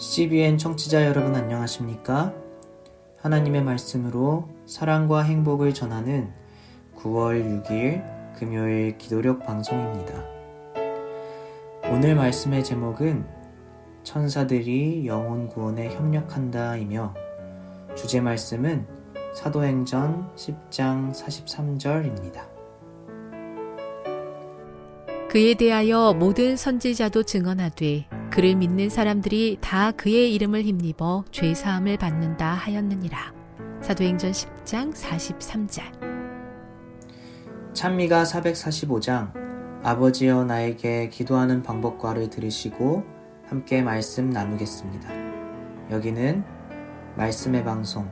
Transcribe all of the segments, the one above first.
CBN 청취자 여러분 안녕하십니까? 하나님의 말씀으로 사랑과 행복을 전하는 9월 6일 금요일 기도력 방송입니다. 오늘 말씀의 제목은 천사들이 영혼 구원에 협력한다이며 주제 말씀은 사도행전 10장 43절입니다. 그에 대하여 모든 선지자도 증언하되 그를 믿는 사람들이 다 그의 이름을 힘입어 죄 사함을 받는다 하였느니라. 사도행전 10장 43절. 찬미가 445장 아버지여 나에게 기도하는 방법과를 들으시고 함께 말씀 나누겠습니다. 여기는 말씀의 방송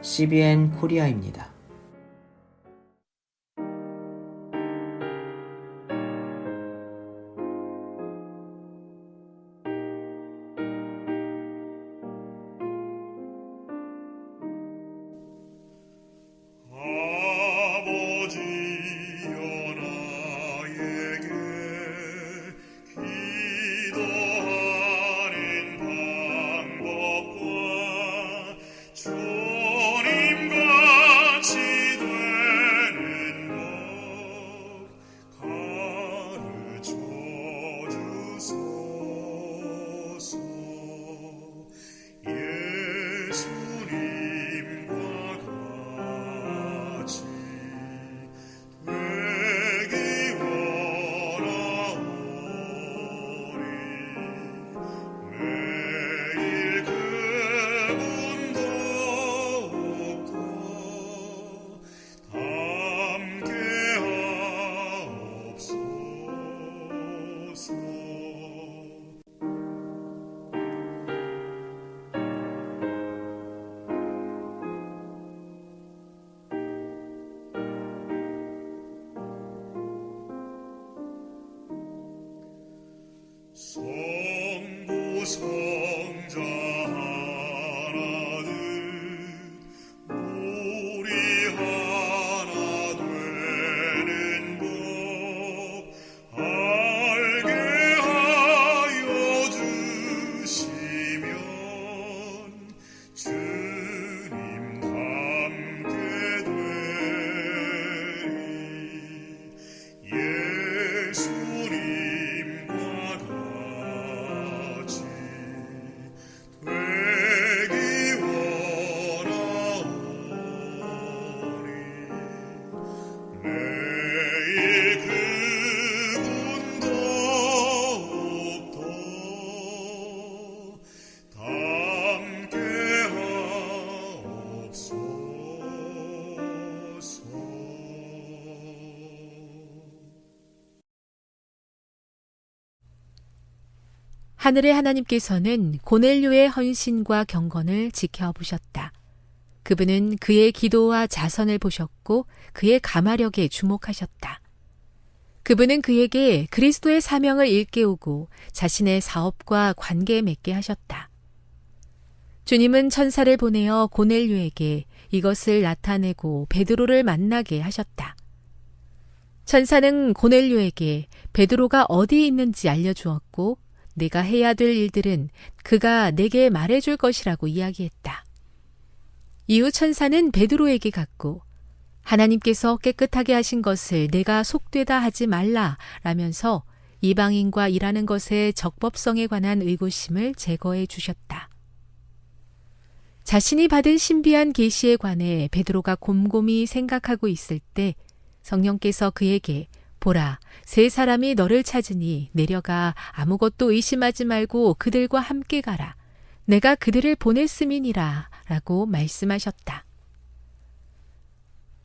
CBN 코리아입니다. 하늘의 하나님께서는 고넬료의 헌신과 경건을 지켜보셨다. 그분은 그의 기도와 자선을 보셨고 그의 가마력에 주목하셨다. 그분은 그에게 그리스도의 사명을 일깨우고 자신의 사업과 관계 맺게 하셨다. 주님은 천사를 보내어 고넬료에게 이것을 나타내고 베드로를 만나게 하셨다. 천사는 고넬료에게 베드로가 어디 있는지 알려주었고 내가 해야 될 일들은 그가 내게 말해줄 것이라고 이야기했다. 이후 천사는 베드로에게 갔고 하나님께서 깨끗하게 하신 것을 내가 속되다 하지 말라 라면서 이방인과 일하는 것의 적법성에 관한 의구심을 제거해 주셨다. 자신이 받은 신비한 계시에 관해 베드로가 곰곰이 생각하고 있을 때 성령께서 그에게 보라, 세 사람이 너를 찾으니 내려가 아무것도 의심하지 말고 그들과 함께 가라. 내가 그들을 보냈음이니라. 라고 말씀하셨다.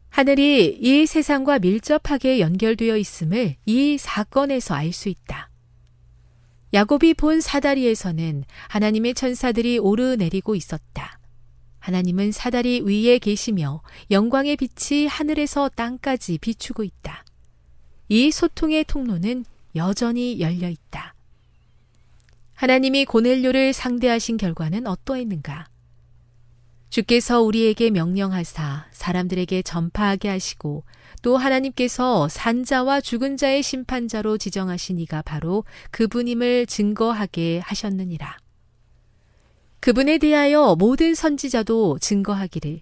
하늘이 이 세상과 밀접하게 연결되어 있음을 이 사건에서 알 수 있다. 야곱이 본 사다리에서는 하나님의 천사들이 오르내리고 있었다. 하나님은 사다리 위에 계시며 영광의 빛이 하늘에서 땅까지 비추고 있다. 이 소통의 통로는 여전히 열려 있다. 하나님이 고넬료를 상대하신 결과는 어떠했는가? 주께서 우리에게 명령하사 사람들에게 전파하게 하시고 또 하나님께서 산자와 죽은 자의 심판자로 지정하신 이가 바로 그분임을 증거하게 하셨느니라. 그분에 대하여 모든 선지자도 증거하기를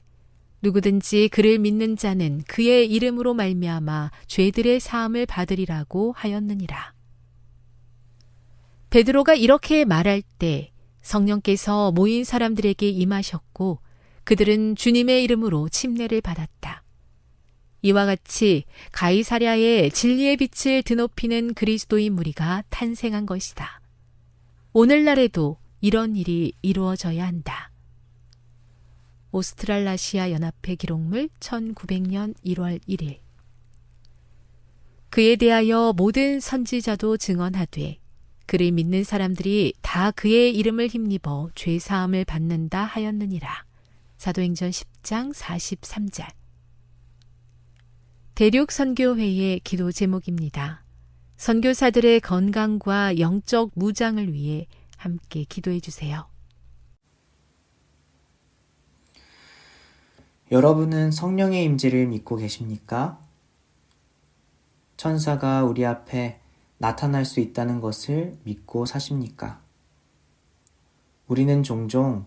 누구든지 그를 믿는 자는 그의 이름으로 말미암아 죄들의 사함을 받으리라고 하였느니라. 베드로가 이렇게 말할 때 성령께서 모인 사람들에게 임하셨고 그들은 주님의 이름으로 침례를 받았다. 이와 같이 가이사랴의 진리의 빛을 드높이는 그리스도인 무리가 탄생한 것이다. 오늘날에도 이런 일이 이루어져야 한다. 오스트랄라시아 연합회 기록물 1900년 1월 1일 그에 대하여 모든 선지자도 증언하되 그를 믿는 사람들이 다 그의 이름을 힘입어 죄 사함을 받는다 하였느니라. 사도행전 10장 43절. 대륙 선교회의 기도 제목입니다. 선교사들의 건강과 영적 무장을 위해 함께 기도해 주세요. 여러분은 성령의 임재를 믿고 계십니까? 천사가 우리 앞에 나타날 수 있다는 것을 믿고 사십니까? 우리는 종종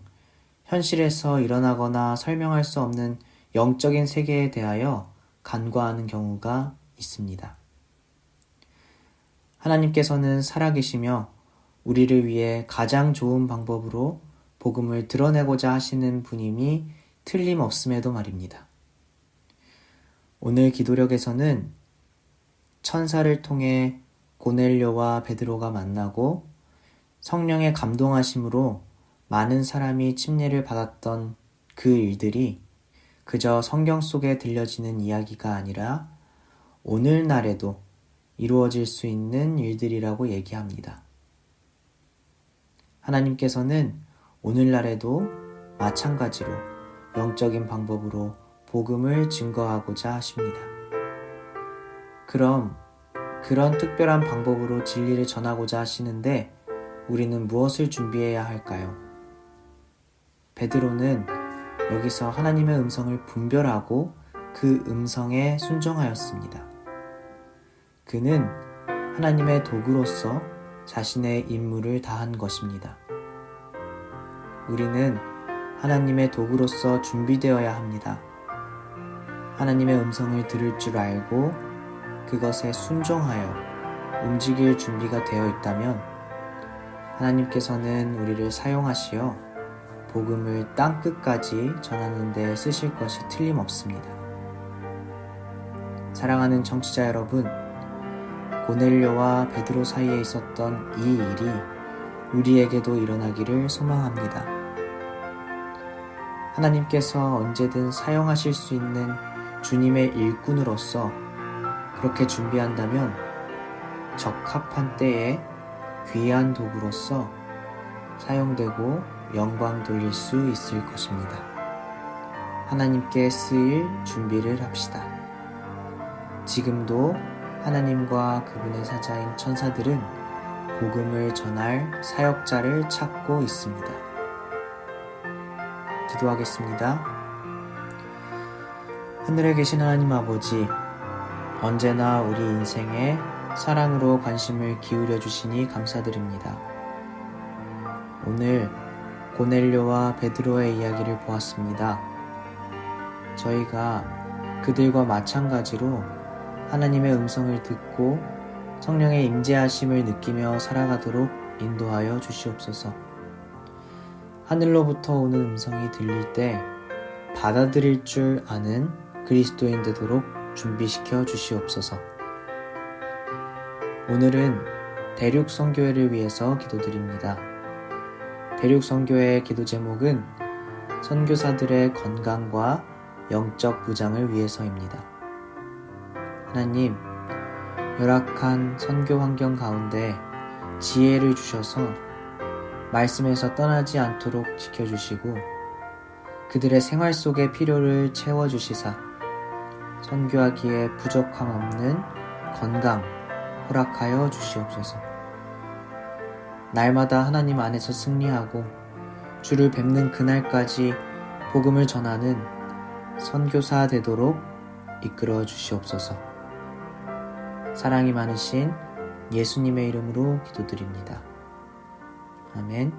현실에서 일어나거나 설명할 수 없는 영적인 세계에 대하여 간과하는 경우가 있습니다. 하나님께서는 살아계시며 우리를 위해 가장 좋은 방법으로 복음을 드러내고자 하시는 분임이 틀림없음에도 말입니다. 오늘 기도력에서는 천사를 통해 고넬료와 베드로가 만나고 성령의 감동하심으로 많은 사람이 침례를 받았던 그 일들이 그저 성경 속에 들려지는 이야기가 아니라 오늘날에도 이루어질 수 있는 일들이라고 얘기합니다. 하나님께서는 오늘날에도 마찬가지로 영적인 방법으로 복음을 증거하고자 하십니다. 그럼 그런 특별한 방법으로 진리를 전하고자 하시는데 우리는 무엇을 준비해야 할까요? 베드로는 여기서 하나님의 음성을 분별하고 그 음성에 순종하였습니다. 그는 하나님의 도구로서 자신의 임무를 다한 것입니다. 우리는 하나님의 도구로서 준비되어야 합니다. 하나님의 음성을 들을 줄 알고 그것에 순종하여 움직일 준비가 되어 있다면 하나님께서는 우리를 사용하시어 복음을 땅 끝까지 전하는 데 쓰실 것이 틀림없습니다. 사랑하는 청취자 여러분, 고넬료와 베드로 사이에 있었던 이 일이 우리에게도 일어나기를 소망합니다. 하나님께서 언제든 사용하실 수 있는 주님의 일꾼으로서 그렇게 준비한다면 적합한 때에 귀한 도구로서 사용되고 영광 돌릴 수 있을 것입니다. 하나님께 쓰일 준비를 합시다. 지금도 하나님과 그분의 사자인 천사들은 복음을 전할 사역자를 찾고 있습니다. 기도하겠습니다. 하늘에 계신 하나님 아버지, 언제나 우리 인생에 사랑으로 관심을 기울여 주시니 감사드립니다. 오늘 고넬료와 베드로의 이야기를 보았습니다. 저희가 그들과 마찬가지로 하나님의 음성을 듣고 성령의 임재하심을 느끼며 살아가도록 인도하여 주시옵소서. 하늘로부터 오는 음성이 들릴 때 받아들일 줄 아는 그리스도인 되도록 준비시켜 주시옵소서. 오늘은 대륙 성교회를 위해서 기도드립니다. 대륙 성교회의 기도 제목은 선교사들의 건강과 영적 부장을 위해서입니다. 하나님, 열악한 선교 환경 가운데 지혜를 주셔서 말씀에서 떠나지 않도록 지켜주시고 그들의 생활 속의 필요를 채워주시사 선교하기에 부족함 없는 건강 허락하여 주시옵소서. 날마다 하나님 안에서 승리하고 주를 뵙는 그날까지 복음을 전하는 선교사 되도록 이끌어 주시옵소서. 사랑이 많으신 예수님의 이름으로 기도드립니다. 아멘.